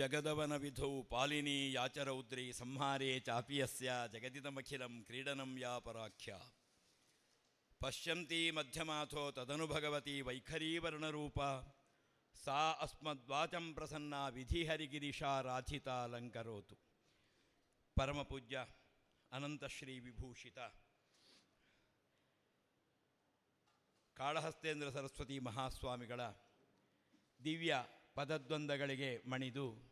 ಜಗದವನ ವಿಧೌ ಪಾಲಿನಿ ಯಾಚರೌದ್ರಿ ಸಂಹಾರೇ ಚಾಪಿಯಸ್ಯ ಜಗದಿದಮಖಿಲಂ ಕ್ರೀಡನಂ ಯಾ ಪರಾಖ್ಯ ಪಶ್ಯಂತಿ ಮಧ್ಯಮಾಥೋ ತದನು ಭಗವತಿ ವೈಖರೀವರ್ಣರೂಪ. ಸಾ ಅಸ್ಮದ್ವಾಚಂ ಪ್ರಸನ್ನ ವಿಧಿಹರಿಗಿರಿಶಾ ರಾಧಿತಾಲಂಕರೋತು ಪರಮಪೂಜ್ಯ ಅನಂತಶ್ರೀ ವಿಭೂಷಿತ. ಕಾಳಹಸ್ತೇಂದ್ರ ಸರಸ್ವತಿ ಮಹಾಸ್ವಾಮಿಗಳ ದಿವ್ಯ ಪದದ್ವಂದಗಳಿಗೆ ಮಣಿದು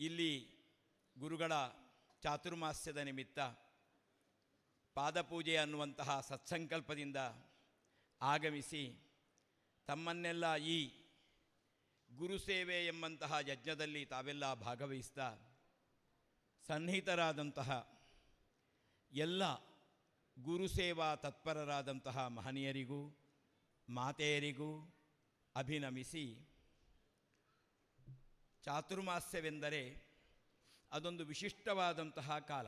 ಇಲ್ಲಿ ಗುರುಗಳ ಚಾತುರ್ಮಾಸ್ಯದ ನಿಮಿತ್ತ ಪಾದಪೂಜೆ ಅನ್ನುವಂತಹ ಸತ್ಸಂಕಲ್ಪದಿಂದ ಆಗಮಿಸಿ ತಮ್ಮನ್ನೆಲ್ಲ ಈ ಗುರುಸೇವೆ ಎಂಬಂತಹ ಯಜ್ಞದಲ್ಲಿ ತಾವೆಲ್ಲ ಭಾಗವಹಿಸ್ತಾ ಸನ್ನಿಹಿತರಾದಂತಹ ಎಲ್ಲ ಗುರುಸೇವಾ ತತ್ಪರರಾದಂತಹ ಮಹನೀಯರಿಗೂ, ಮಾತೆಯರಿಗೂ ಅಭಿನಮಿಸಿ ಚಾತುರ್ಮಾಸ್ಯವೆಂದರೆ ಅದೊಂದು ವಿಶಿಷ್ಟವಾದಂತಹ ಕಾಲ.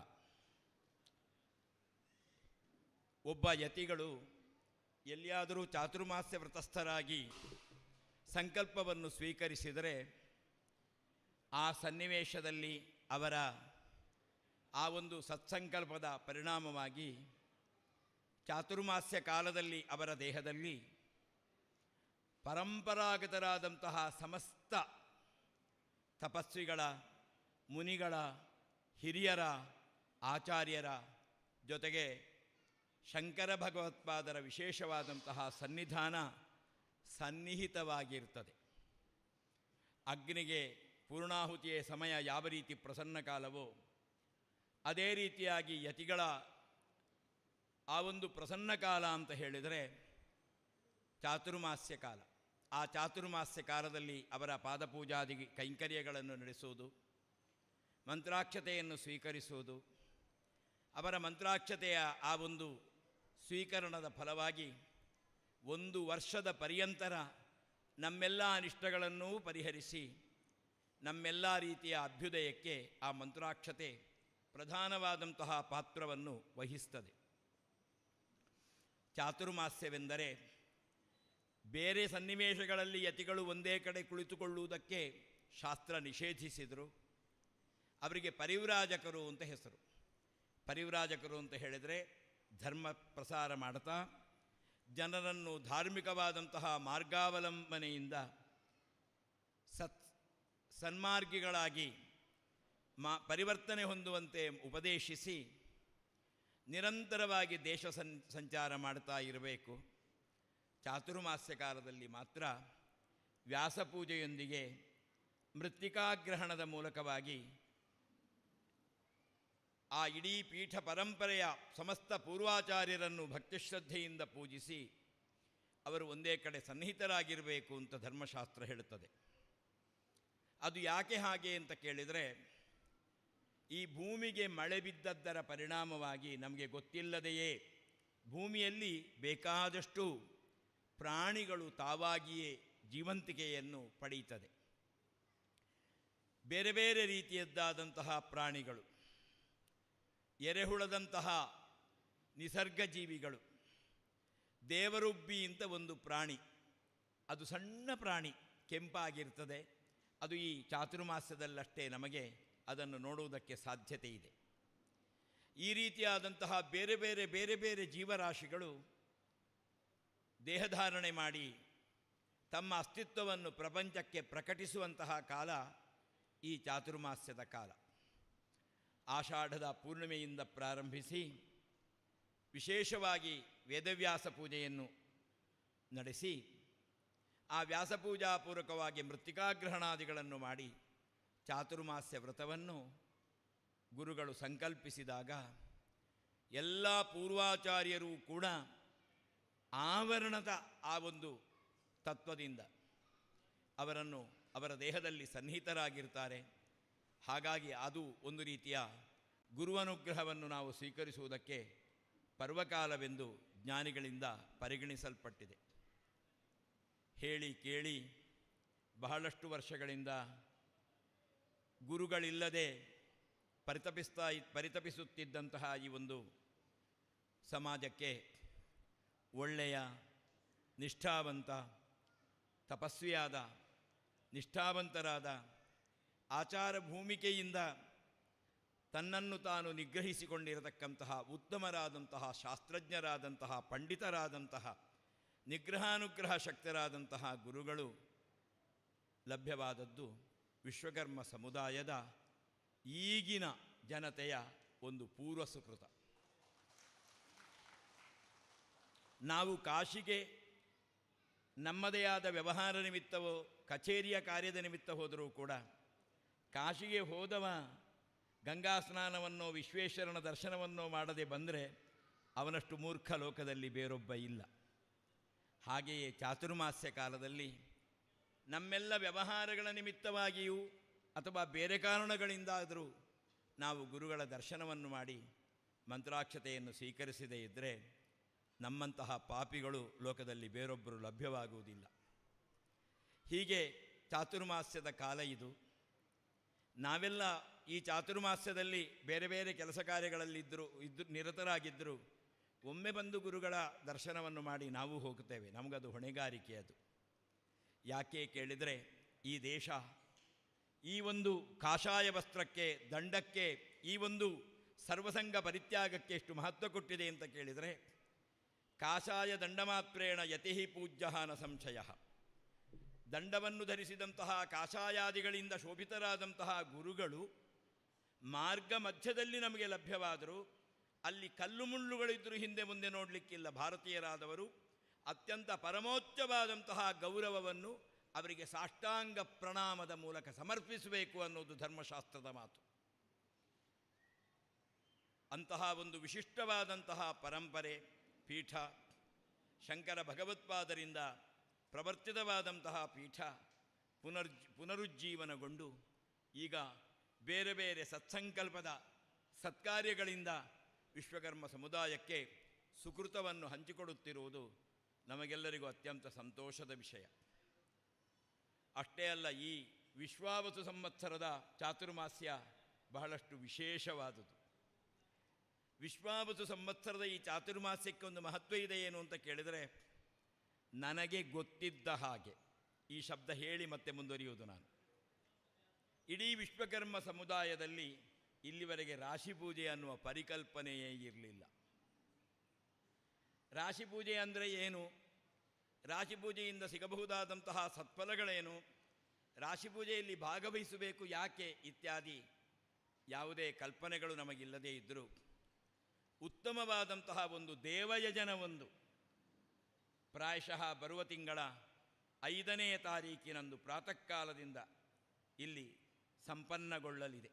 ಒಬ್ಬ ಯತಿಗಳು ಎಲ್ಲಿಯಾದರೂ ಚಾತುರ್ಮಾಸ್ಯ ವ್ರತಸ್ಥರಾಗಿ ಸಂಕಲ್ಪವನ್ನು ಸ್ವೀಕರಿಸಿದರೆ ಆ ಸನ್ನಿವೇಶದಲ್ಲಿ ಅವರ ಆ ಒಂದು ಸತ್ಸಂಕಲ್ಪದ ಪರಿಣಾಮವಾಗಿ ಚಾತುರ್ಮಾಸ್ಯ ಕಾಲದಲ್ಲಿ ಅವರ ದೇಹದಲ್ಲಿ ಪರಂಪರಾಗತರಾದಂತಹ ಸಮಸ್ತ ತಪಸ್ವಿಗಳ, ಮುನಿಗಳ, ಹಿರಿಯರ, ಆಚಾರ್ಯರ ಜೊತೆಗೆ ಶಂಕರ ಭಗವತ್ಪಾದರ ವಿಶೇಷವಾದಂತಹ ಸನ್ನಿಧಾನ ಸನ್ನಿಹಿತವಾಗಿರ್ತದೆ. ಅಗ್ನಿಗೆ ಪೂರ್ಣಾಹುತಿಯ ಸಮಯ ಯಾವ ರೀತಿ ಪ್ರಸನ್ನ ಕಾಲವೋ, ಅದೇ ರೀತಿಯಾಗಿ ಯತಿಗಳ ಆ ಒಂದು ಪ್ರಸನ್ನ ಕಾಲ ಅಂತ ಹೇಳಿದರೆ ಚಾತುರ್ಮಾಸ್ಯ ಕಾಲ. ಆ ಚಾತುರ್ಮಾಸ್ಯ ಕಾಲದಲ್ಲಿ ಅವರ ಪಾದಪೂಜಾದಿ ಕೈಂಕರ್ಯಗಳನ್ನು ನಡೆಸುವುದು, ಮಂತ್ರಾಕ್ಷತೆಯನ್ನು ಸ್ವೀಕರಿಸುವುದು. ಅವರ ಮಂತ್ರಾಕ್ಷತೆಯ ಆ ಒಂದು ಸ್ವೀಕರಣದ ಫಲವಾಗಿ ಒಂದು ವರ್ಷದ ಪರ್ಯಂತರ ನಮ್ಮೆಲ್ಲ ಅನಿಷ್ಟಗಳನ್ನೂ ಪರಿಹರಿಸಿ ನಮ್ಮೆಲ್ಲ ರೀತಿಯ ಅಭ್ಯುದಯಕ್ಕೆ ಆ ಮಂತ್ರಾಕ್ಷತೆ ಪ್ರಧಾನವಾದಂತಹ ಪಾತ್ರವನ್ನು ವಹಿಸ್ತದೆ. ಚಾತುರ್ಮಾಸ್ಯವೆಂದರೆ ಬೇರೆ ಸನ್ನಿವೇಶಗಳಲ್ಲಿ ಯತಿಗಳು ಒಂದೇ ಕಡೆ ಕುಳಿತುಕೊಳ್ಳುವುದಕ್ಕೆ ಶಾಸ್ತ್ರ ನಿಷೇಧಿಸಿದರು. ಅವರಿಗೆ ಪರಿವ್ರಾಜಕರು ಅಂತ ಹೆಸರು. ಪರಿವ್ರಾಜಕರು ಅಂತ ಹೇಳಿದರೆ ಧರ್ಮ ಪ್ರಸಾರ ಮಾಡ್ತಾ, ಜನರನ್ನು ಧಾರ್ಮಿಕವಾದಂತಹ ಮಾರ್ಗಾವಲಂಬನೆಯಿಂದ ಸತ್ ಸನ್ಮಾರ್ಗಿಗಳಾಗಿ ಮಾ ಪರಿವರ್ತನೆ ಹೊಂದುವಂತೆ ಉಪದೇಶಿಸಿ ನಿರಂತರವಾಗಿ ದೇಶ ಸಂ ಸಂಚಾರ ಮಾಡ್ತಾ ಇರಬೇಕು. ಚಾತುರ್ಮಾಸ್ಯ ಕಾಲದಲ್ಲಿ ಮಾತ್ರ ವ್ಯಾಸಪೂಜೆಯೊಂದಿಗೆ ಮೃತ್ತಿಕಾಗ್ರಹಣದ ಮೂಲಕವಾಗಿ ಆ ಇಡೀ ಪೀಠ ಪರಂಪರೆಯ ಸಮಸ್ತ ಪೂರ್ವಾಚಾರ್ಯರನ್ನು ಭಕ್ತಿಶ್ರದ್ಧೆಯಿಂದ ಪೂಜಿಸಿ ಅವರು ಒಂದೇ ಕಡೆ ಸನ್ನಿಹಿತರಾಗಿರಬೇಕು ಅಂತ ಧರ್ಮಶಾಸ್ತ್ರ ಹೇಳುತ್ತದೆ. ಅದು ಯಾಕೆ ಹಾಗೆ ಅಂತ ಕೇಳಿದರೆ, ಈ ಭೂಮಿಗೆ ಮಳೆ ಬಿದ್ದದ್ದರ ಪರಿಣಾಮವಾಗಿ ನಮಗೆ ಗೊತ್ತಿಲ್ಲದೆಯೇ ಭೂಮಿಯಲ್ಲಿ ಬೇಕಾದಷ್ಟು ಪ್ರಾಣಿಗಳು ತಾವಾಗಿಯೇ ಜೀವಂತಿಕೆಯನ್ನು ಪಡೆಯುತ್ತದೆ. ಬೇರೆ ಬೇರೆ ರೀತಿಯದ್ದಾದಂತಹ ಪ್ರಾಣಿಗಳು, ಎರೆಹುಳದಂತಹ ನಿಸರ್ಗ ಜೀವಿಗಳು ದೇವರುಬ್ಬಿ ಅಂತ ಒಂದು ಪ್ರಾಣಿ, ಅದು ಸಣ್ಣ ಪ್ರಾಣಿ ಕೆಂಪಾಗಿರ್ತದೆ, ಅದು ಈ ಚಾತುರ್ಮಾಸ್ಯದಲ್ಲಷ್ಟೇ ನಮಗೆ ಅದನ್ನು ನೋಡುವುದಕ್ಕೆ ಸಾಧ್ಯತೆ ಇದೆ ಈ ರೀತಿಯಾದಂತಹ ಬೇರೆ ಬೇರೆ ಬೇರೆ ಬೇರೆ ಜೀವರಾಶಿಗಳು ದೇಹಧಾರಣೆ ಮಾಡಿ ತಮ್ಮ ಅಸ್ತಿತ್ವವನ್ನು ಪ್ರಪಂಚಕ್ಕೆ ಪ್ರಕಟಿಸುವಂತಹ ಕಾಲ ಈ ಚಾತುರ್ಮಾಸ್ಯದ ಕಾಲ. ಆಷಾಢದ ಪೂರ್ಣಿಮೆಯಿಂದ ಪ್ರಾರಂಭಿಸಿ ವಿಶೇಷವಾಗಿ ವೇದವ್ಯಾಸ ಪೂಜೆಯನ್ನು ನಡೆಸಿ ಆ ವ್ಯಾಸಪೂಜಾಪೂರ್ವಕವಾಗಿ ಮೃತ್ತಿಕಾಗ್ರಹಣಾದಿಗಳನ್ನು ಮಾಡಿ ಚಾತುರ್ಮಾಸ್ಯ ವ್ರತವನ್ನು ಗುರುಗಳು ಸಂಕಲ್ಪಿಸಿದಾಗ ಎಲ್ಲ ಪೂರ್ವಾಚಾರ್ಯರೂ ಕೂಡ ಆವರಣದ ಆ ಒಂದು ತತ್ವದಿಂದ ಅವರನ್ನು ಅವರ ದೇಹದಲ್ಲಿ ಸನ್ನಿಹಿತರಾಗಿರ್ತಾರೆ. ಹಾಗಾಗಿ ಅದು ಒಂದು ರೀತಿಯ ಗುರುವನುಗ್ರಹವನ್ನು ನಾವು ಸ್ವೀಕರಿಸುವುದಕ್ಕೆ ಪರ್ವಕಾಲವೆಂದು ಜ್ಞಾನಿಗಳಿಂದ ಪರಿಗಣಿಸಲ್ಪಟ್ಟಿದೆ. ಹೇಳಿ ಕೇಳಿ ಬಹಳಷ್ಟು ವರ್ಷಗಳಿಂದ ಗುರುಗಳಿಲ್ಲದೆ ಪರಿತಪಿಸ್ತಾ, ಪರಿತಪಿಸುತ್ತಿದ್ದಂತಹ ಈ ಒಂದು ಸಮಾಜಕ್ಕೆ ಒಳ್ಳೆಯ, ನಿಷ್ಠಾವಂತ, ತಪಸ್ವಿಯಾದ, ನಿಷ್ಠಾವಂತರಾದ ಆಚಾರ ಭೂಮಿಕೆಯಿಂದ ತನ್ನನ್ನು ತಾನು ನಿಗ್ರಹಿಸಿಕೊಂಡಿರತಕ್ಕಂತಹ ಉತ್ತಮರಾದಂತಹ, ಶಾಸ್ತ್ರಜ್ಞರಾದಂತಹ, ಪಂಡಿತರಾದಂತಹ, ನಿಗ್ರಹಾನುಗ್ರಹ ಶಕ್ತರಾದಂತಹ ಗುರುಗಳು ಲಭ್ಯವಾದದ್ದು ವಿಶ್ವಕರ್ಮ ಸಮುದಾಯದ ಈಗಿನ ಜನತೆಯ ಒಂದು ಪೂರ್ವ ಸುಕೃತ ನಾವು ಕಾಶಿಗೆ ನಮ್ಮದೇ ಆದ ವ್ಯವಹಾರ ನಿಮಿತ್ತವೋ, ಕಚೇರಿಯ ಕಾರ್ಯದ ನಿಮಿತ್ತ ಹೋದರೂ ಕೂಡ ಕಾಶಿಗೆ ಹೋದವ ಗಂಗಾ ಸ್ನಾನವನ್ನೋ, ವಿಶ್ವೇಶ್ವರನ ದರ್ಶನವನ್ನೋ ಮಾಡದೆ ಬಂದರೆ ಅವನಷ್ಟು ಮೂರ್ಖ ಲೋಕದಲ್ಲಿ ಬೇರೊಬ್ಬ ಇಲ್ಲ. ಹಾಗೆಯೇ ಚಾತುರ್ಮಾಸ್ಯ ಕಾಲದಲ್ಲಿ ನಮ್ಮೆಲ್ಲ ವ್ಯವಹಾರಗಳ ನಿಮಿತ್ತವಾಗಿಯೂ ಅಥವಾ ಬೇರೆ ಕಾರಣಗಳಿಂದಾದರೂ ನಾವು ಗುರುಗಳ ದರ್ಶನವನ್ನು ಮಾಡಿ ಮಂತ್ರಾಕ್ಷತೆಯನ್ನು ಸ್ವೀಕರಿಸದೇ ಇದ್ದರೆ ನಮ್ಮಂತಹ ಪಾಪಿಗಳು ಲೋಕದಲ್ಲಿ ಬೇರೊಬ್ಬರು ಲಭ್ಯವಾಗುವುದಿಲ್ಲ. ಹೀಗೆ ಚಾತುರ್ಮಾಸ್ಯದ ಕಾಲ ಇದು. ನಾವೆಲ್ಲ ಈ ಚಾತುರ್ಮಾಸ್ಯದಲ್ಲಿ ಬೇರೆ ಬೇರೆ ಕೆಲಸ ಕಾರ್ಯಗಳಲ್ಲಿದ್ದರೂ ಇದ್ದು ನಿರತರಾಗಿದ್ದರೂ ಒಮ್ಮೆ ಬಂದು ಗುರುಗಳ ದರ್ಶನವನ್ನು ಮಾಡಿ ನಾವು ಹೋಗುತ್ತೇವೆ. ನಮಗದು ಹೊಣೆಗಾರಿಕೆ ಅದು. ಯಾಕೆ ಕೇಳಿದರೆ ಈ ದೇಶ ಈ ಒಂದು ಕಾಷಾಯ ವಸ್ತ್ರಕ್ಕೆ, ದಂಡಕ್ಕೆ ಈ ಒಂದು ಸರ್ವಸಂಗ ಪರಿತ್ಯಾಗಕ್ಕೆ ಎಷ್ಟು ಮಹತ್ವ ಕೊಟ್ಟಿದೆ ಅಂತ ಕೇಳಿದರೆ ಕಾಷಾಯ ದಂಡಮಾತ್ರೇಣ ಯತಿ ಪೂಜ್ಯ ನ ಸಂಶಯ. ದಂಡವನ್ನು ಧರಿಸಿದಂತಹ ಕಾಷಾಯಾದಿಗಳಿಂದ ಶೋಭಿತರಾದಂತಹ ಗುರುಗಳು ಮಾರ್ಗ ಮಧ್ಯದಲ್ಲಿ ನಮಗೆ ಲಭ್ಯವಾದರು ಅಲ್ಲಿ ಕಲ್ಲು ಮುಳ್ಳುಗಳಿದ್ದರೂ ಹಿಂದೆ ಮುಂದೆ ನೋಡಲಿಕ್ಕಿಲ್ಲ. ಭಾರತೀಯರಾದವರು ಅತ್ಯಂತ ಪರಮೋಚ್ಚವಾದಂತಹ ಗೌರವವನ್ನು ಅವರಿಗೆ ಸಾಷ್ಟಾಂಗ ಪ್ರಣಾಮದ ಮೂಲಕ ಸಮರ್ಪಿಸಬೇಕು ಅನ್ನೋದು ಧರ್ಮಶಾಸ್ತ್ರದ ಮಾತು. ಅಂತಹ ಒಂದು ವಿಶಿಷ್ಟವಾದಂತಹ ಪರಂಪರೆ ಪೀಠ, ಶಂಕರ ಭಗವತ್ಪಾದರಿಂದ ಪ್ರವರ್ತಿತವಾದಂತಹ ಪೀಠ ಪುನರ್, ಪುನರುಜ್ಜೀವನಗೊಂಡು ಈಗ ಬೇರೆ ಬೇರೆ ಸತ್ಸಂಕಲ್ಪದ ಸತ್ಕಾರ್ಯಗಳಿಂದ ವಿಶ್ವಕರ್ಮ ಸಮುದಾಯಕ್ಕೆ ಸುಕೃತವನ್ನು ಹಂಚಿಕೊಡುತ್ತಿರುವುದು ನಮಗೆಲ್ಲರಿಗೂ ಅತ್ಯಂತ ಸಂತೋಷದ ವಿಷಯ. ಅಷ್ಟೇ ಅಲ್ಲ, ಈ ವಿಶ್ವಾವಸು ಸಂವತ್ಸರದ ಚಾತುರ್ಮಾಸ್ಯ ಬಹಳಷ್ಟು ವಿಶೇಷವಾದುದು. ವಿಶ್ವಾವಸು ಸಂವತ್ಸರದ ಈ ಚಾತುರ್ಮಾಸ್ಯಕ್ಕೆ ಒಂದು ಮಹತ್ವ ಇದೆ ಏನು ಅಂತ ಕೇಳಿದರೆ, ನನಗೆ ಗೊತ್ತಿದ್ದ ಹಾಗೆ, ಈ ಶಬ್ದ ಹೇಳಿ ಮತ್ತೆ ಮುಂದುವರಿಯುವುದು ನಾನು. ಇಡೀ ವಿಶ್ವಕರ್ಮ ಸಮುದಾಯದಲ್ಲಿ ಇಲ್ಲಿವರೆಗೆ ರಾಶಿ ಪೂಜೆ ಅನ್ನುವ ಪರಿಕಲ್ಪನೆಯೇ ಇರಲಿಲ್ಲ. ರಾಶಿ ಪೂಜೆ ಅಂದರೆ ಏನು? ರಾಶಿ ಪೂಜೆಯಿಂದ ಸಿಗಬಹುದಾದಂತಹ ಸತ್ಫಲಗಳೇನು? ರಾಶಿ ಪೂಜೆಯಲ್ಲಿ ಭಾಗವಹಿಸಬೇಕು ಯಾಕೆ ಇತ್ಯಾದಿ ಯಾವುದೇ ಕಲ್ಪನೆಗಳು ನಮಗಿಲ್ಲದೇ ಇದ್ದರೂ ಉತ್ತಮವಾದಂತಹ ಒಂದು ದೇವಯಜನವೊಂದು. ಪ್ರಾಯಶಃ ಬರುವ ತಿಂಗಳ ಐದನೇ ತಾರೀಕಿನಂದು ಪ್ರಾತಃ ಕಾಲದಿಂದ ಇಲ್ಲಿ ಸಂಪನ್ನಗೊಳ್ಳಲಿದೆ.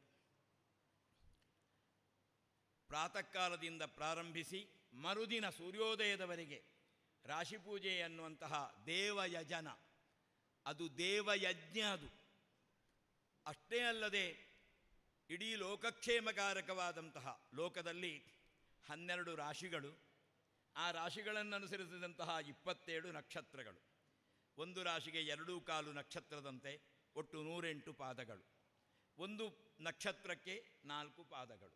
ಪ್ರಾತಃ ಕಾಲದಿಂದ ಪ್ರಾರಂಭಿಸಿ ಮರುದಿನ ಸೂರ್ಯೋದಯದವರೆಗೆ ರಾಶಿಪೂಜೆ ಅನ್ನುವಂತಹ ದೇವಯಜನ. ಅದು ದೇವಯಜ್ಞ ಅದು. ಅಷ್ಟೇ ಅಲ್ಲದೆ ಇಡೀ ಲೋಕಕ್ಷೇಮಕಾರಕವಾದಂತಹ ಲೋಕದಲ್ಲಿ ಹನ್ನೆರಡು ರಾಶಿಗಳು. ಆ ರಾಶಿಗಳನ್ನು ಅನುಸರಿಸಿದಂತಹ ಇಪ್ಪತ್ತೇಳು ನಕ್ಷತ್ರಗಳು. ಒಂದು ರಾಶಿಗೆ ಎರಡೂ ಕಾಲು ನಕ್ಷತ್ರದಂತೆ ಒಟ್ಟು ನೂರೆಂಟು ಪಾದಗಳು. ಒಂದು ನಕ್ಷತ್ರಕ್ಕೆ ನಾಲ್ಕು ಪಾದಗಳು.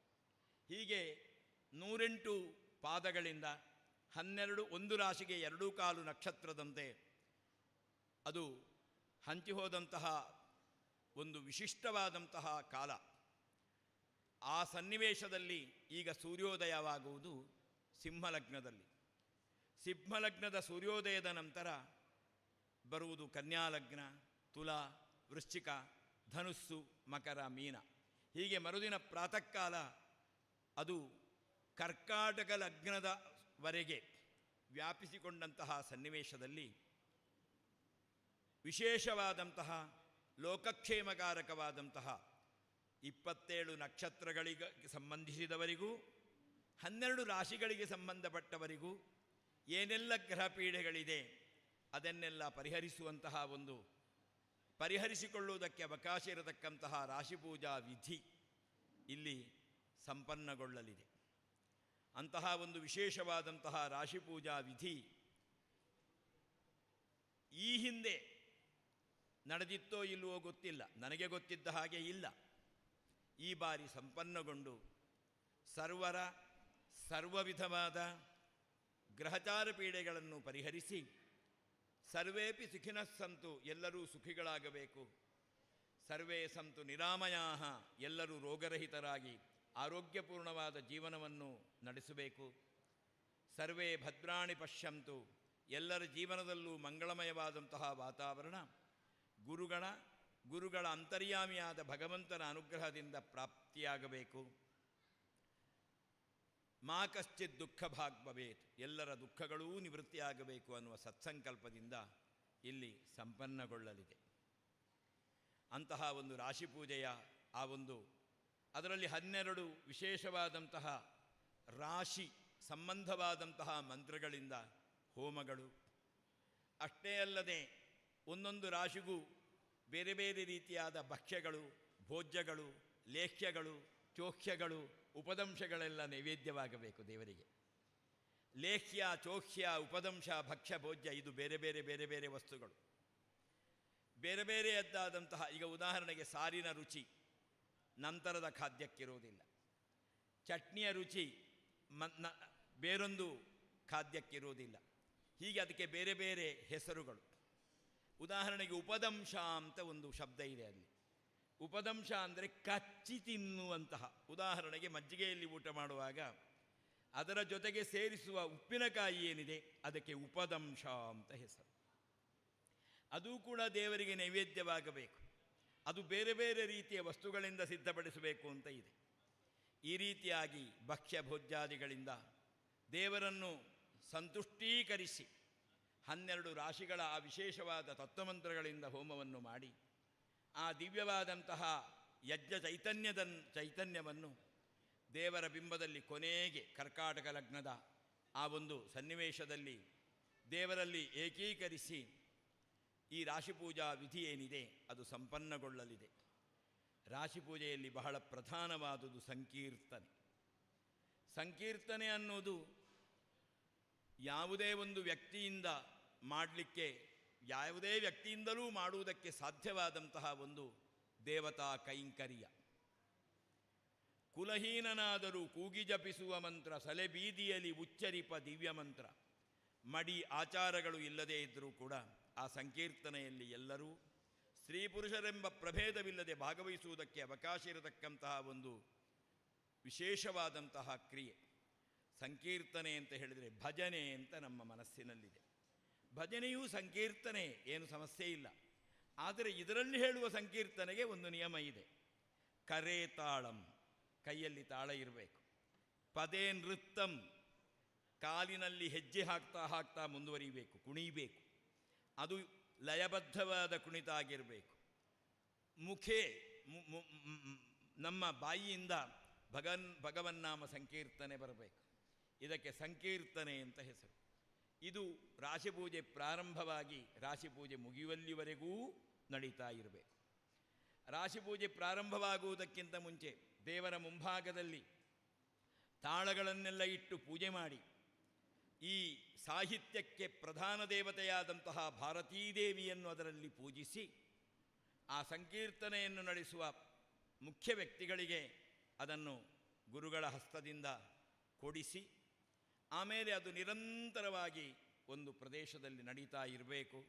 ಹೀಗೆ ನೂರೆಂಟು ಪಾದಗಳಿಂದ ಹನ್ನೆರಡು, ಒಂದು ರಾಶಿಗೆ ಎರಡೂ ಕಾಲು ನಕ್ಷತ್ರದಂತೆ ಅದು ಹಂಚಿಹೋದಂತಹ ಒಂದು ವಿಶಿಷ್ಟವಾದಂತಹ ಕಾಲ. ಆ ಸನ್ನಿವೇಶದಲ್ಲಿ ಈಗ ಸೂರ್ಯೋದಯವಾಗುವುದು ಸಿಂಹಲಗ್ನದಲ್ಲಿ. ಸಿಂಹಲಗ್ನದ ಸೂರ್ಯೋದಯದ ನಂತರ ಬರುವುದು ಕನ್ಯಾಲಗ್ನ, ತುಲಾ, ವೃಶ್ಚಿಕ, ಧನುಸ್ಸು, ಮಕರ, ಮೀನ. ಹೀಗೆ ಮರುದಿನ ಪ್ರಾತಃ ಕಾಲ ಅದು ಕರ್ಕಾಟಕ ಲಗ್ನದವರೆಗೆ ವ್ಯಾಪಿಸಿಕೊಂಡಂತಹ ಸನ್ನಿವೇಶದಲ್ಲಿ ವಿಶೇಷವಾದಂತಹ ಲೋಕಕ್ಷೇಮಕಾರಕವಾದಂತಹ ಇಪ್ಪತ್ತೇಳು ನಕ್ಷತ್ರಗಳಿಗೆ ಸಂಬಂಧಿಸಿದವರಿಗೂ, ಹನ್ನೆರಡು ರಾಶಿಗಳಿಗೆ ಸಂಬಂಧಪಟ್ಟವರಿಗೂ ಏನೆಲ್ಲ ಗ್ರಹ ಪೀಡೆಗಳಿದೆ ಅದನ್ನೆಲ್ಲ ಪರಿಹರಿಸುವಂತಹ ಒಂದು, ಪರಿಹರಿಸಿಕೊಳ್ಳುವುದಕ್ಕೆ ಅವಕಾಶ ಇರತಕ್ಕಂತಹ ರಾಶಿಪೂಜಾ ವಿಧಿ ಇಲ್ಲಿ ಸಂಪನ್ನಗೊಳ್ಳಲಿದೆ. ಅಂತಹ ಒಂದು ವಿಶೇಷವಾದಂತಹ ರಾಶಿಪೂಜಾ ವಿಧಿ ಈ ಹಿಂದೆ ನಡೆದಿತ್ತೋ ಇಲ್ಲವೋ ಗೊತ್ತಿಲ್ಲ, ನನಗೆ ಗೊತ್ತಿದ್ದ ಹಾಗೆ ಇಲ್ಲ. ಈ ಬಾರಿ ಸಂಪನ್ನಗೊಂಡು ಸರ್ವರ ಸರ್ವವಿಧವಾದ ಗ್ರಹಚಾರ ಪೀಡೆಗಳನ್ನು ಪರಿಹರಿಸಿ ಸರ್ವೇಪಿ ಸುಖಿನ ಸಂತು ಎಲ್ಲರೂ ಸುಖಿಗಳಾಗಬೇಕು. ಸರ್ವೇ ಸಂತು ನಿರಾಮಯಾ ಎಲ್ಲರೂ ರೋಗರಹಿತರಾಗಿ ಆರೋಗ್ಯಪೂರ್ಣವಾದ ಜೀವನವನ್ನು ನಡೆಸಬೇಕು. ಸರ್ವೇ ಭದ್ರಾಣಿ ಪಶ್ಯಂತು, ಎಲ್ಲರ ಜೀವನದಲ್ಲೂ ಮಂಗಳಮಯವಾದಂತಹ ವಾತಾವರಣ ಗುರುಗಳ ಗುರುಗಳ ಅಂತರ್ಯಾಮಿಯಾದ ಭಗವಂತನ ಅನುಗ್ರಹದಿಂದ ಪ್ರಾಪ್ತಿಯಾಗಬೇಕು. ಮಾ ಕಶ್ಚಿತ್ ದುಃಖ ಭಾಗ್ ಭವೇತ್. ಎಲ್ಲರ ದುಃಖಗಳೂ ನಿವೃತ್ತಿಯಾಗಬೇಕು ಅನ್ನುವ ಸತ್ಸಂಕಲ್ಪದಿಂದ ಇಲ್ಲಿ ಸಂಪನ್ನಗೊಳ್ಳಲಿದೆ. ಅಂತಹ ಒಂದು ರಾಶಿ ಪೂಜೆಯ ಆ ಒಂದು ಅದರಲ್ಲಿ ಹನ್ನೆರಡು ವಿಶೇಷವಾದಂತಹ ರಾಶಿ ಸಂಬಂಧವಾದಂತಹ ಮಂತ್ರಗಳಿಂದ ಹೋಮಗಳು. ಅಷ್ಟೇ ಅಲ್ಲದೆ ಒಂದೊಂದು ರಾಶಿಗೂ ಬೇರೆ ಬೇರೆ ರೀತಿಯಾದ ಭಕ್ಷ್ಯಗಳು, ಭೋಜ್ಯಗಳು ಲೇಖ್ಯಗಳು ಚೋಖ್ಯಗಳು ಉಪದಂಶಗಳೆಲ್ಲ ನೈವೇದ್ಯವಾಗಬೇಕು ದೇವರಿಗೆ. ಲೇಖ್ಯ ಚೋಖ್ಯ ಉಪದಂಶ, ಭಕ್ಷ್ಯ, ಭೋಜ್ಯ ಇದು ಬೇರೆ ಬೇರೆ ಬೇರೆ ಬೇರೆ ವಸ್ತುಗಳು. ಬೇರೆ ಬೇರೆಯದ್ದಾದಂತಹ ಈಗ ಉದಾಹರಣೆಗೆ ಸಾರಿನ ರುಚಿ ನಂತರದ ಖಾದ್ಯಕ್ಕಿರುವುದಿಲ್ಲ ಚಟ್ನಿಯ ರುಚಿ ಮ ಬೇರೊಂದು ಖಾದ್ಯಕ್ಕಿರುವುದಿಲ್ಲ ಹೀಗೆ ಅದಕ್ಕೆ ಬೇರೆ ಬೇರೆ ಹೆಸರುಗಳು. ಉದಾಹರಣೆಗೆ ಉಪದಂಶ ಅಂತ ಒಂದು ಶಬ್ದ ಇದೆ ಅಲ್ಲಿ. ಉಪದಂಶ ಅಂದರೆ ಕಚ್ಚಿ ತಿನ್ನುವಂತಹ. ಉದಾಹರಣೆಗೆ ಮಜ್ಜಿಗೆಯಲ್ಲಿ ಊಟ ಮಾಡುವಾಗ ಅದರ ಜೊತೆಗೆ ಸೇರಿಸುವ ಉಪ್ಪಿನಕಾಯಿ ಏನಿದೆ? ಅದಕ್ಕೆ ಉಪದಂಶ ಅಂತ ಹೆಸರು. ಅದು ಕೂಡ ದೇವರಿಗೆ ನೈವೇದ್ಯವಾಗಬೇಕು. ಅದು ಬೇರೆ ಬೇರೆ ರೀತಿಯ ವಸ್ತುಗಳಿಂದ ಸಿದ್ಧಪಡಿಸಬೇಕು ಅಂತ ಇದೆ. ಈ ರೀತಿಯಾಗಿ ಭಕ್ಷ್ಯ ಭೋಜ್ಯಾದಿಗಳಿಂದ ದೇವರನ್ನು ಸಂತುಷ್ಟೀಕರಿಸಿ ಹನ್ನೆರಡು ರಾಶಿಗಳ ಆ ವಿಶೇಷವಾದ ತತ್ವಮಂತ್ರಗಳಿಂದ ಹೋಮವನ್ನು ಮಾಡಿ, ಆ ದಿವ್ಯವಾದಂತಹ ಯಜ್ಞ ಚೈತನ್ಯದ ಚೈತನ್ಯವನ್ನು ದೇವರ ಬಿಂಬದಲ್ಲಿ ಕೊನೆಗೆ ಕರ್ಕಾಟಕ ಲಗ್ನದ ಆ ಒಂದು ಸನ್ನಿವೇಶದಲ್ಲಿ ದೇವರಲ್ಲಿ ಏಕೀಕರಿಸಿ ಈ ರಾಶಿಪೂಜಾ ವಿಧಿ ಏನಿದೆ ಅದು ಸಂಪನ್ನಗೊಳ್ಳಲಿದೆ. ರಾಶಿಪೂಜೆಯಲ್ಲಿ ಬಹಳ ಪ್ರಧಾನವಾದುದು ಸಂಕೀರ್ತನೆ. ಸಂಕೀರ್ತನೆ ಅನ್ನೋದು ಯಾವುದೇ ಒಂದು ವ್ಯಕ್ತಿಯಿಂದ ಮಾಡಲಿಕ್ಕೆ ಯಾವುದೇ ವ್ಯಕ್ತಿಯಿಂದಲೂ ಮಾಡುವುದಕ್ಕೆ ಸಾಧ್ಯವಾದಂತಹ ಒಂದು ದೇವತಾ ಕೈಂಕರ್ಯ. ಕುಲಹೀನನಾದರೂ ಕೂಗಿ ಜಪಿಸುವ ಮಂತ್ರ, ಸಲೆ ಬೀದಿಯಲ್ಲಿ ಉಚ್ಚರಿಪ ದಿವ್ಯ ಮಂತ್ರ, ಮಡಿ ಆಚಾರಗಳು ಇಲ್ಲದೇ ಇದ್ದರೂ ಕೂಡ ಆ ಸಂಕೀರ್ತನೆಯಲ್ಲಿ ಎಲ್ಲರೂ ಸ್ತ್ರೀ ಪುರುಷರೆಂಬ ಪ್ರಭೇದವಿಲ್ಲದೆ ಭಾಗವಹಿಸುವುದಕ್ಕೆ ಅವಕಾಶ ಇರತಕ್ಕಂತಹ ಒಂದು ವಿಶೇಷವಾದಂತಹ ಕ್ರಿಯೆ. ಸಂಕೀರ್ತನೆ ಅಂತ ಹೇಳಿದರೆ ಭಜನೆ ಅಂತ ನಮ್ಮ ಮನಸ್ಸಿನಲ್ಲಿದೆ. ಭಜನೆಯೂ ಸಂಕೀರ್ತನೆ, ಏನು ಸಮಸ್ಯೆ ಇಲ್ಲ. ಆದರೆ ಇದರಲ್ಲಿ ಹೇಳುವ ಸಂಕೀರ್ತನೆಗೆ ಒಂದು ನಿಯಮ ಇದೆ. ಕರೆ ತಾಳಂ, ಕೈಯಲ್ಲಿ ತಾಳ ಇರಬೇಕು. ಪದೇ ನೃತ್ತಂ ಕಾಲಿನಲ್ಲಿ ಹೆಜ್ಜೆ ಹಾಕ್ತಾ ಹಾಕ್ತಾ ಮುಂದುವರಿಬೇಕು, ಕುಣಿಬೇಕು. ಅದು ಲಯಬದ್ಧವಾದ ಕುಣಿತ ಆಗಿರಬೇಕು. ಮುಖೇ ನಮ್ಮ ಬಾಯಿಯಿಂದ ಭಗನ್, ಭಗವನ್ನಾಮ ಸಂಕೀರ್ತನೆ ಬರಬೇಕು. ಇದಕ್ಕೆ ಸಂಕೀರ್ತನೆ ಅಂತ ಹೆಸರು. ಇದು ರಾಶಿಪೂಜೆ ಪ್ರಾರಂಭವಾಗಿ ರಾಶಿಪೂಜೆ ಮುಗಿಯುವಲ್ಲಿವರೆಗೂ ನಡೀತಾ ಇರಬೇಕು. ರಾಶಿಪೂಜೆ ಪ್ರಾರಂಭವಾಗುವುದಕ್ಕಿಂತ ಮುಂಚೆ ದೇವರ ಮುಂಭಾಗದಲ್ಲಿ ತಾಳಗಳನ್ನೆಲ್ಲ ಇಟ್ಟು ಪೂಜೆ ಮಾಡಿ, ಈ ಸಾಹಿತ್ಯಕ್ಕೆ ಪ್ರಧಾನ ದೇವತೆಯಾದಂತಹ ಭಾರತೀದೇವಿಯನ್ನು ಅದರಲ್ಲಿ ಪೂಜಿಸಿ, ಆ ಸಂಕೀರ್ತನೆಯನ್ನು ನಡೆಸುವ ಮುಖ್ಯ ವ್ಯಕ್ತಿಗಳಿಗೆ ಅದನ್ನು ಗುರುಗಳ ಹಸ್ತದಿಂದ ಕೊಡಿಸಿ ಆಮೇಲೆ ಅದು ನಿರಂತರವಾಗಿ ಒಂದು ಪ್ರದೇಶದಲ್ಲಿ ನಡೀತಾ ಇರಬೇಕು.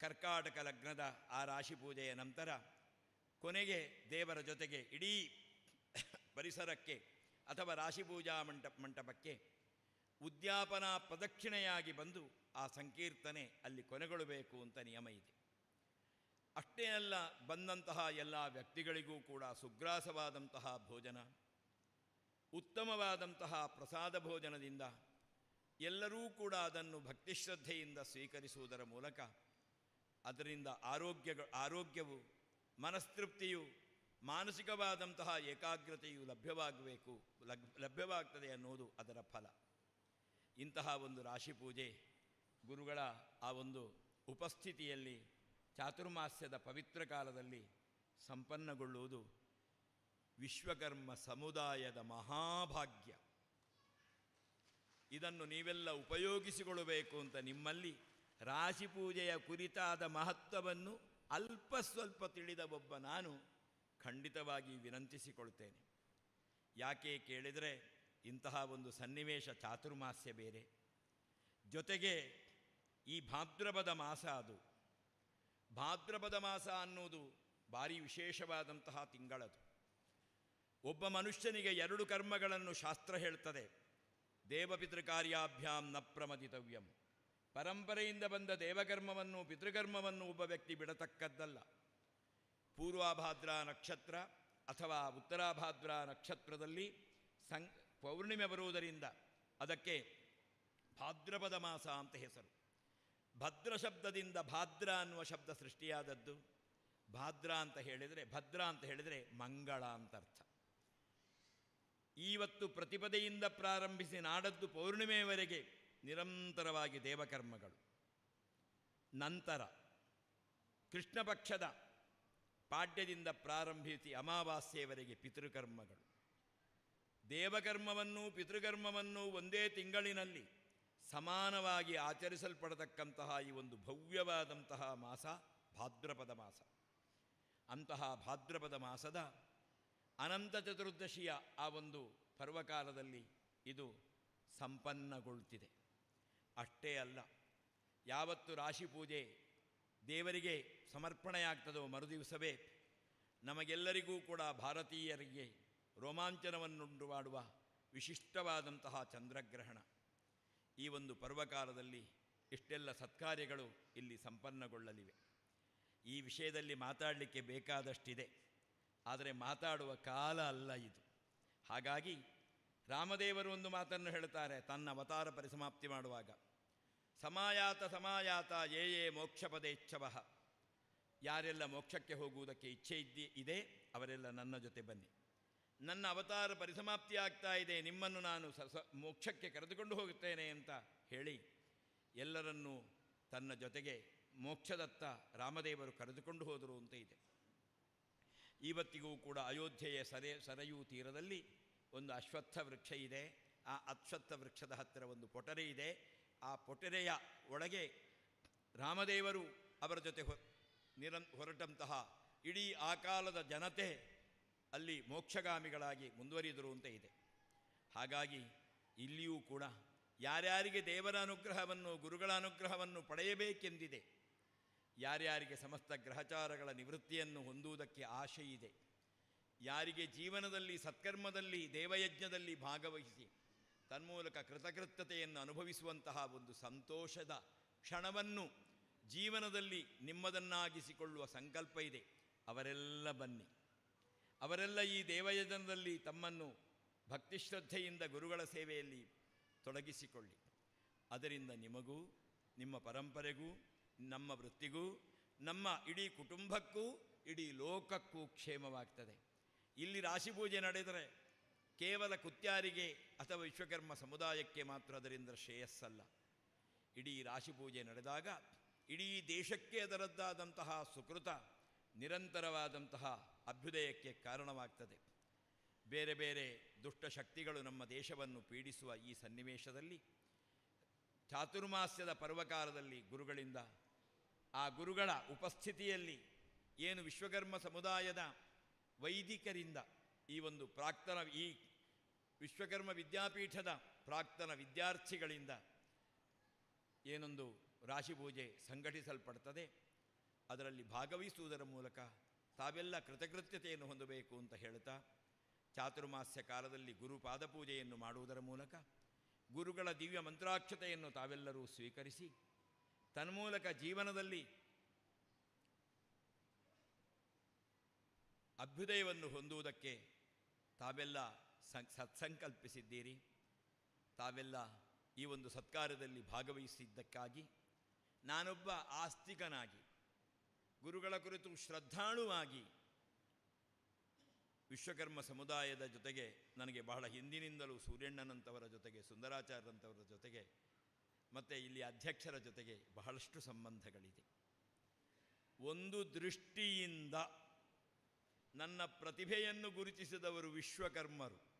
ಕರ್ಕಾಟಕ ಲಗ್ನದ ಆ ರಾಶಿ ಪೂಜೆಯ ನಂತರ ಕೊನೆಗೆ ದೇವರ ಜೊತೆಗೆ ಇಡೀ ಪರಿಸರಕ್ಕೆ ಅಥವಾ ರಾಶಿ ಪೂಜಾ ಮಂಟಪ ಮಂಟಪಕ್ಕೆ ಉದ್ಯಾಪನಾ ಪ್ರದಕ್ಷಿಣೆಯಾಗಿ ಬಂದು ಆ ಸಂಕೀರ್ತನೆ ಅಲ್ಲಿ ಕೊನೆಗೊಳ್ಳಬೇಕು ಅಂತ ನಿಯಮ ಇದೆ. ಅಷ್ಟೇ ಅಲ್ಲ, ಬಂದಂತಹ ಎಲ್ಲ ವ್ಯಕ್ತಿಗಳಿಗೂ ಕೂಡ ಸುಗ್ರಾಸವಾದಂತಹ ಭೋಜನ ಉತ್ತಮವಾದಂತಹ ಪ್ರಸಾದ ಭೋಜನದಿಂದ ಎಲ್ಲರೂ ಕೂಡ ಅದನ್ನು ಭಕ್ತಿಶ್ರದ್ಧೆಯಿಂದ ಸ್ವೀಕರಿಸುವುದರ ಮೂಲಕ ಅದರಿಂದ ಆರೋಗ್ಯ ಆರೋಗ್ಯವು, ಮನಸ್ತೃಪ್ತಿಯು, ಮಾನಸಿಕವಾದಂತಹ ಏಕಾಗ್ರತೆಯು ಲಭ್ಯವಾಗಬೇಕು ಲಭ್ಯವಾಗ್ತದೆ ಅನ್ನೋದು ಅದರ ಫಲ. ಇಂತಹ ಒಂದು ರಾಶಿ ಪೂಜೆ ಗುರುಗಳ ಆ ಒಂದು ಉಪಸ್ಥಿತಿಯಲ್ಲಿ ಚಾತುರ್ಮಾಸ್ಯದ ಪವಿತ್ರ ಕಾಲದಲ್ಲಿ ಸಂಪನ್ನಗೊಳ್ಳುವುದು ವಿಶ್ವಕರ್ಮ ಸಮುದಾಯದ ಮಹಾಭಾಗ್ಯ. ಇದನ್ನು ನೀವೆಲ್ಲ ಉಪಯೋಗಿಸಿಕೊಳ್ಳಬೇಕು ಅಂತ ನಿಮ್ಮಲ್ಲಿ ರಾಶಿ ಪೂಜೆಯ ಕುರಿತಾದ ಮಹತ್ವವನ್ನು ಅಲ್ಪ ಸ್ವಲ್ಪ ತಿಳಿದ ಒಬ್ಬ ನಾನು ಖಂಡಿತವಾಗಿ ವಿನಂತಿಸಿಕೊಳ್ತೇನೆ. ಯಾಕೆ ಕೇಳಿದರೆ ಇಂತಹ ಒಂದು ಸನ್ನಿವೇಶ ಚಾತುರ್ಮಾಸ್ಯ ಬೇರೆ. ಜೊತೆಗೆ ಈ ಭಾದ್ರಪದ ಮಾಸ ಅದು. ಭಾದ್ರಪದ ಮಾಸ ಅನ್ನೋದು ಭಾರಿ ವಿಶೇಷವಾದಂತಹ ತಿಂಗಳದು. ಒಬ್ಬ ಮನುಷ್ಯನಿಗೆ ಎರಡು ಕರ್ಮಗಳನ್ನು ಶಾಸ್ತ್ರ ಹೇಳ್ತದೆ. ದೇವಪಿತೃಕಾರ್ಯಾಭ್ಯಾಂ ನ ಪ್ರಮದಿತವ್ಯಂ. ಪರಂಪರೆಯಿಂದ ಬಂದ ದೇವಕರ್ಮವನ್ನು, ಪಿತೃಕರ್ಮವನ್ನು ಒಬ್ಬ ವ್ಯಕ್ತಿ ಬಿಡತಕ್ಕದ್ದಲ್ಲ. ಪೂರ್ವಾಭಾದ್ರ ನಕ್ಷತ್ರ ಅಥವಾ ಉತ್ತರಾಭಾದ್ರ ನಕ್ಷತ್ರದಲ್ಲಿ ಸಂ, ಪೌರ್ಣಿಮೆ ಬರುವುದರಿಂದ ಅದಕ್ಕೆ ಭಾದ್ರಪದ ಮಾಸ ಅಂತ ಹೆಸರು. ಭದ್ರ ಶಬ್ದದಿಂದ ಭಾದ್ರ ಅನ್ನುವ ಶಬ್ದ ಸೃಷ್ಟಿಯಾದದ್ದು. ಭಾದ್ರ ಅಂತ ಹೇಳಿದರೆ, ಭದ್ರ ಅಂತ ಹೇಳಿದರೆ ಮಂಗಳ ಅಂತ ಅರ್ಥ. ಇವತ್ತು ಪ್ರತಿಪದೆಯಿಂದ ಪ್ರಾರಂಭಿಸಿ ನಾಡದ್ದು ಪೌರ್ಣಿಮೆಯವರೆಗೆ ನಿರಂತರವಾಗಿ ದೇವಕರ್ಮಗಳು. ನಂತರ ಕೃಷ್ಣ ಪಕ್ಷದ ಪಾಡ್ಯದಿಂದ ಪ್ರಾರಂಭಿಸಿ ಅಮಾವಾಸ್ಯೆಯವರೆಗೆ ಪಿತೃಕರ್ಮಗಳು. ದೇವಕರ್ಮವನ್ನು ಪಿತೃಕರ್ಮವನ್ನು ಒಂದೇ ತಿಂಗಳಿನಲ್ಲಿ ಸಮಾನವಾಗಿ ಆಚರಿಸಲ್ಪಡತಕ್ಕಂತಹ ಈ ಒಂದು ಭವ್ಯವಾದಂತಹ ಮಾಸ ಭಾದ್ರಪದ ಮಾಸ. ಅಂತಹ ಭಾದ್ರಪದ ಮಾಸದ ಅನಂತ ಚತುರ್ದಶಿಯ ಆ ಒಂದು ಪರ್ವಕಾಲದಲ್ಲಿ ಇದು ಸಂಪನ್ನಗೊಳ್ತಿದೆ ಅಷ್ಟೇ ಅಲ್ಲ, ಯಾವತ್ತು ರಾಶಿ ಪೂಜೆ ದೇವರಿಗೆ ಸಮರ್ಪಣೆಯಾಗ್ತದೋ ಮರುದಿವಸವೇ ನಮಗೆಲ್ಲರಿಗೂ ಕೂಡ ಭಾರತೀಯರಿಗೆ ರೋಮಾಂಚನವನ್ನುಂಟು ಮಾಡುವ ವಿಶಿಷ್ಟವಾದಂತಹ ಚಂದ್ರಗ್ರಹಣ. ಈ ಒಂದು ಪರ್ವಕಾಲದಲ್ಲಿ ಇಷ್ಟೆಲ್ಲ ಸತ್ಕಾರ್ಯಗಳು ಇಲ್ಲಿ ಸಂಪನ್ನಗೊಳ್ಳಲಿವೆ. ಈ ವಿಷಯದಲ್ಲಿ ಮಾತಾಡಲಿಕ್ಕೆ ಬೇಕಾದಷ್ಟಿದೆ. ಆದರೆ ಮಾತಾಡುವ ಕಾಲ ಅಲ್ಲ ಇದು. ಹಾಗಾಗಿ ರಾಮದೇವರು ಒಂದು ಮಾತನ್ನು ಹೇಳ್ತಾರೆ ತನ್ನ ಅವತಾರ ಪರಿಸಮಾಪ್ತಿ ಮಾಡುವಾಗ. ಸಮಾಯಾತ ಸಮಾಯಾತ ಯೇ ಯೇ ಮೋಕ್ಷಪದೇಚ್ಛವಃ ಯಾರೆಲ್ಲ ಮೋಕ್ಷಕ್ಕೆ ಹೋಗುವುದಕ್ಕೆ ಇಚ್ಛೆ ಇದ್ದಿ, ಇದೆ, ಅವರೆಲ್ಲ ನನ್ನ ಜೊತೆ ಬನ್ನಿ. ನನ್ನ ಅವತಾರ ಪರಿಸಮಾಪ್ತಿ ಆಗ್ತಾ ಇದೆ, ನಿಮ್ಮನ್ನು ನಾನು ಸ, ಮೋಕ್ಷಕ್ಕೆ ಕರೆದುಕೊಂಡು ಹೋಗುತ್ತೇನೆ ಅಂತ ಹೇಳಿ ಎಲ್ಲರನ್ನೂ ತನ್ನ ಜೊತೆಗೆ ಮೋಕ್ಷದತ್ತ ರಾಮದೇವರು ಕರೆದುಕೊಂಡು ಹೋದರು ಅಂತ ಇದೆ. ಇವತ್ತಿಗೂ ಕೂಡ ಅಯೋಧ್ಯೆಯ ಸರೆ ಸರಯೂ ತೀರದಲ್ಲಿ ಒಂದು ಅಶ್ವತ್ಥ ವೃಕ್ಷ ಇದೆ. ಆ ಅಶ್ವತ್ಥ ವೃಕ್ಷದ ಹತ್ತಿರ ಒಂದು ಪೊಟರೆ ಇದೆ. ಆ ಪೊಟರೆಯ ಒಳಗೆ ರಾಮದೇವರು ಅವರ ಜೊತೆ ಹೊ, ನಿರ, ಹೊರಟಂತಹ ಇಡೀ ಆ ಕಾಲದ ಜನತೆ ಅಲ್ಲಿ ಮೋಕ್ಷಗಾಮಿಗಳಾಗಿ ಮುಂದುವರಿದರು ಅಂತ ಇದೆ. ಹಾಗಾಗಿ ಇಲ್ಲಿಯೂ ಕೂಡ ಯಾರ್ಯಾರಿಗೆ ದೇವರ ಅನುಗ್ರಹವನ್ನು, ಗುರುಗಳ ಅನುಗ್ರಹವನ್ನು ಪಡೆಯಬೇಕೆಂದಿದೆ ಯಾರ್ಯಾರಿಗೆ ಸಮಸ್ತ ಗ್ರಹಚಾರಗಳ ನಿವೃತ್ತಿಯನ್ನು ಹೊಂದುವುದಕ್ಕೆ ಆಶೆ ಇದೆ ಯಾರಿಗೆ ಜೀವನದಲ್ಲಿ, ಸತ್ಕರ್ಮದಲ್ಲಿ, ದೇವಯಜ್ಞದಲ್ಲಿ ಭಾಗವಹಿಸಿ, ತನ್ಮೂಲಕ ಕೃತಕೃತ್ಯತೆಯನ್ನು ಅನುಭವಿಸುವಂತಹ ಒಂದು ಸಂತೋಷದ ಕ್ಷಣವನ್ನು ಜೀವನದಲ್ಲಿ ನಿಮ್ಮದನ್ನಾಗಿಸಿಕೊಳ್ಳುವ ಸಂಕಲ್ಪ ಇದೆ. ಅವರೆಲ್ಲ ಬನ್ನಿ. ಅವರೆಲ್ಲ ಈ ದೇವಯಜನದಲ್ಲಿ ತಮ್ಮನ್ನು ಭಕ್ತಿಶ್ರದ್ಧೆಯಿಂದ ಗುರುಗಳ ಸೇವೆಯಲ್ಲಿ ತೊಡಗಿಸಿಕೊಳ್ಳಿ. ಅದರಿಂದ ನಿಮಗೂ, ನಿಮ್ಮ ಪರಂಪರೆಗೂ ನಮ್ಮ ವೃತ್ತಿಗೂ, ನಮ್ಮ ಇಡೀ ಕುಟುಂಬಕ್ಕೂ, ಇಡೀ ಲೋಕಕ್ಕೂ ಕ್ಷೇಮವಾಗ್ತದೆ. ಇಲ್ಲಿ ರಾಶಿ ಪೂಜೆ ನಡೆದರೆ ಕೇವಲ ಕುತ್ಯಾರಿಗೆ ಅಥವಾ ವಿಶ್ವಕರ್ಮ ಸಮುದಾಯಕ್ಕೆ ಮಾತ್ರ ಅದರಿಂದ ಶ್ರೇಯಸ್ಸಲ್ಲ. ಇಡೀ ರಾಶಿ ಪೂಜೆ ನಡೆದಾಗ ಇಡೀ ದೇಶಕ್ಕೆ ಅದರದ್ದಾದಂತಹ ಸುಕೃತ, ನಿರಂತರವಾದಂತಹ ಅಭ್ಯುದಯಕ್ಕೆ ಕಾರಣವಾಗ್ತದೆ. ಬೇರೆ ಬೇರೆ ದುಷ್ಟಶಕ್ತಿಗಳು ನಮ್ಮ ದೇಶವನ್ನು ಪೀಡಿಸುವ ಈ ಸನ್ನಿವೇಶದಲ್ಲಿ, ಚಾತುರ್ಮಾಸ್ಯದ ಪರ್ವಕಾಲದಲ್ಲಿ ಗುರುಗಳಿಂದ ಆ ಗುರುಗಳ ಉಪಸ್ಥಿತಿಯಲ್ಲಿ ಏನು ವಿಶ್ವಕರ್ಮ ಸಮುದಾಯದ ವೈದಿಕರಿಂದ ಈ ಒಂದು ಪ್ರಾಕ್ತನ ಈ ವಿಶ್ವಕರ್ಮ ವಿದ್ಯಾಪೀಠದ ಪ್ರಾಕ್ತನ ವಿದ್ಯಾರ್ಥಿಗಳಿಂದ ಏನೊಂದು ರಾಶಿ ಪೂಜೆ ಸಂಘಟಿಸಲ್ಪಡ್ತದೆ. ಅದರಲ್ಲಿ ಭಾಗವಹಿಸುವುದರ ಮೂಲಕ ತಾವೆಲ್ಲ ಕೃತಕೃತ್ಯತೆಯನ್ನು ಹೊಂದಬೇಕು ಅಂತ ಹೇಳ್ತಾ ಚಾತುರ್ಮಾಸ್ಯ ಕಾಲದಲ್ಲಿ ಗುರು ಪಾದಪೂಜೆಯನ್ನು ಮಾಡುವುದರ ಮೂಲಕ ಗುರುಗಳ ದಿವ್ಯ ಮಂತ್ರಾಕ್ಷತೆಯನ್ನು ತಾವೆಲ್ಲರೂ ಸ್ವೀಕರಿಸಿ ತನ್ಮೂಲಕ ಜೀವನದಲ್ಲಿ ಅಭ್ಯುದಯವನ್ನು ಹೊಂದುವುದಕ್ಕೆ ತಾವೆಲ್ಲ ಸತ್ಸಂಕಲ್ಪಿಸಿದ್ದೀರಿ. ತಾವೆಲ್ಲ ಈ ಒಂದು ಸತ್ಕಾರದಲ್ಲಿ ಭಾಗವಹಿಸಿದ್ದಕ್ಕಾಗಿ ನಾನೊಬ್ಬ ಆಸ್ತಿಕನಾಗಿ, ಗುರುಗಳ ಕುರಿತು ಶ್ರದ್ಧಾಳುವಾಗಿ ವಿಶ್ವಕರ್ಮ ಸಮುದಾಯದ ಜೊತೆಗೆ ನನಗೆ ಬಹಳ ಹಿಂದಿನಿಂದಲೂ ಸೂರ್ಯಣ್ಣನಂತವರ ಜೊತೆಗೆ ಸುಂದರಾಚಾರ್ಯರಂಥವರ ಜೊತೆಗೆ ಮತ್ತು ಇಲ್ಲಿ ಅಧ್ಯಕ್ಷರ ಜೊತೆಗೆ ಬಹಳಷ್ಟು ಸಂಬಂಧಗಳಿದೆ. ಒಂದು ದೃಷ್ಟಿಯಿಂದ ನನ್ನ ಪ್ರತಿಭೆಯನ್ನು ಗುರುತಿಸಿದವರು ವಿಶ್ವಕರ್ಮರು.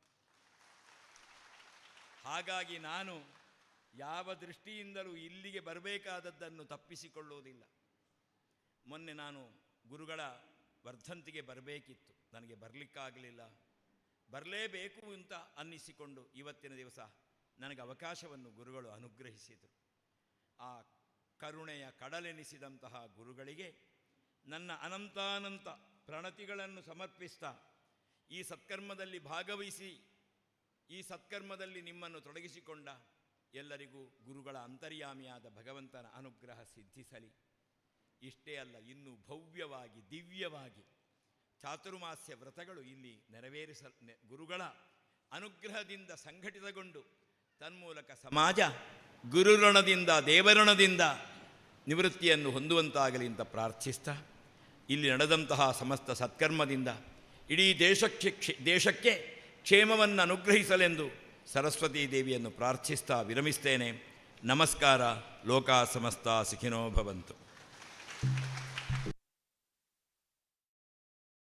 ಹಾಗಾಗಿ ನಾನು ಯಾವ ದೃಷ್ಟಿಯಿಂದಲೂ ಇಲ್ಲಿಗೆ ಬರಬೇಕಾದದ್ದನ್ನು ತಪ್ಪಿಸಿಕೊಳ್ಳುವುದಿಲ್ಲ. ಮೊನ್ನೆ ನಾನು ಗುರುಗಳ ವರ್ಧಂತಿಗೆ ಬರಬೇಕಿತ್ತು. ನನಗೆ ಬರಲಿಕ್ಕಾಗಲಿಲ್ಲ. ಬರಲೇಬೇಕು ಅಂತ ಅನ್ನಿಸಿಕೊಂಡು ಇವತ್ತಿನ ದಿವಸ ನನಗೆ ಅವಕಾಶವನ್ನು ಗುರುಗಳು ಅನುಗ್ರಹಿಸಿದರು. ಆ ಕರುಣೆಯ ಕಡಲೆನಿಸಿದಂತಹ ಗುರುಗಳಿಗೆ ನನ್ನ ಅನಂತಾನಂತ ಪ್ರಣತಿಗಳನ್ನು ಸಮರ್ಪಿಸ್ತಾ ಈ ಸತ್ಕರ್ಮದಲ್ಲಿ ಭಾಗವಹಿಸಿ, ಈ ಸತ್ಕರ್ಮದಲ್ಲಿ ನಿಮ್ಮನ್ನು ತೊಡಗಿಸಿಕೊಂಡ ಎಲ್ಲರಿಗೂ ಗುರುಗಳ ಅಂತರ್ಯಾಮಿಯಾದ ಭಗವಂತನ ಅನುಗ್ರಹ ಸಿದ್ಧಿಸಲಿ. ಇಷ್ಟೇ ಅಲ್ಲ, ಇನ್ನೂ ಭವ್ಯವಾಗಿ, ದಿವ್ಯವಾಗಿ ಚಾತುರ್ಮಾಸ್ಯ ವ್ರತಗಳು ಇಲ್ಲಿ ನೆರವೇರಿಸ ಗುರುಗಳ ಅನುಗ್ರಹದಿಂದ ಸಂಘಟಿತಗೊಂಡು ತನ್ಮೂಲಕ ಸಮಾಜ, ಗುರುಋಣದಿಂದ, ದೇವಋಣದಿಂದ ನಿವೃತ್ತಿಯನ್ನು ಹೊಂದುವಂತಾಗಲಿ ಅಂತ ಪ್ರಾರ್ಥಿಸ್ತಾ, ಇಲ್ಲಿ ನಡೆದಂತಹ ಸಮಸ್ತ ಸತ್ಕರ್ಮದಿಂದ ಇಡೀ ದೇಶಕ್ಕೆ ದೇಶಕ್ಕೆ ಕ್ಷೇಮವನ್ನು ಅನುಗ್ರಹಿಸಲೆಂದು ಸರಸ್ವತೀ ದೇವಿಯನ್ನು ಪ್ರಾರ್ಥಿಸ್ತಾ ವಿರಮಿಸ್ತೇನೆ. ನಮಸ್ಕಾರ ಲೋಕ ಸಮಸ್ತ ಸುಖಿನೋ ಭವಂತು.